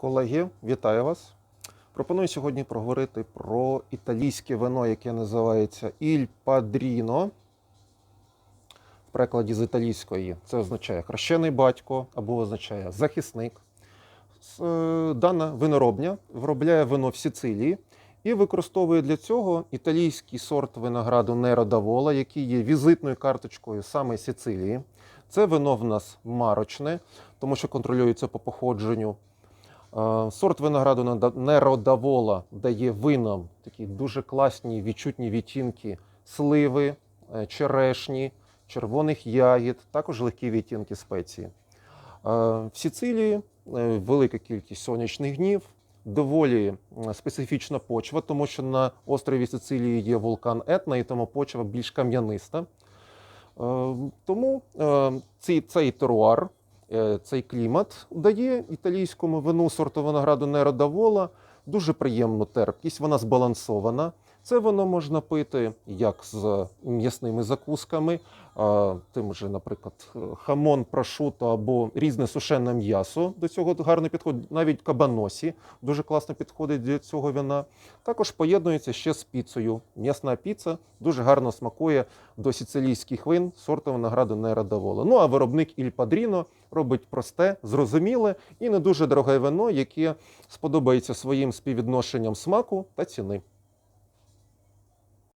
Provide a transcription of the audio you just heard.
Колеги, вітаю вас. Пропоную сьогодні проговорити про італійське вино, яке називається Іль Падріно. В перекладі з італійської це означає хрещений батько або означає захисник. Е, Дана виноробня виробляє вино в Сицилії і використовує для цього італійський сорт винограду Неро Давола, який є візитною карточкою саме Сицилії. Це вино в нас марочне, тому що контролюється по походженню. Е, Сорт винограду Неродавола дає винам такі дуже класні відчутні відтінки сливи, е, черешні, червоних ягід, також легкі відтінки спеції. Е, В Сицилії е, велика кількість сонячних днів, доволі специфічна почва, тому що на острові Сицилії є вулкан Етна, і тому почва більш кам'яниста. Тому цей, цей теруар, цей клімат дає італійському вину сорту винограду Неродавола дуже приємну терпкість, вона збалансована. Це вино можна пити як з м'ясними закусками, тим же, наприклад, хамон, прошуто або різне сушене м'ясо. До цього гарно підходить. Навіть кабаносі дуже класно підходить до цього вина. Також поєднується ще з піцею. М'ясна піца дуже гарно смакує до сицилійських вин сорту винограду Нерадавола. Ну а виробник Іль Падріно робить просте, зрозуміле і не дуже дороге вино, яке сподобається своїм співвідношенням смаку та ціни.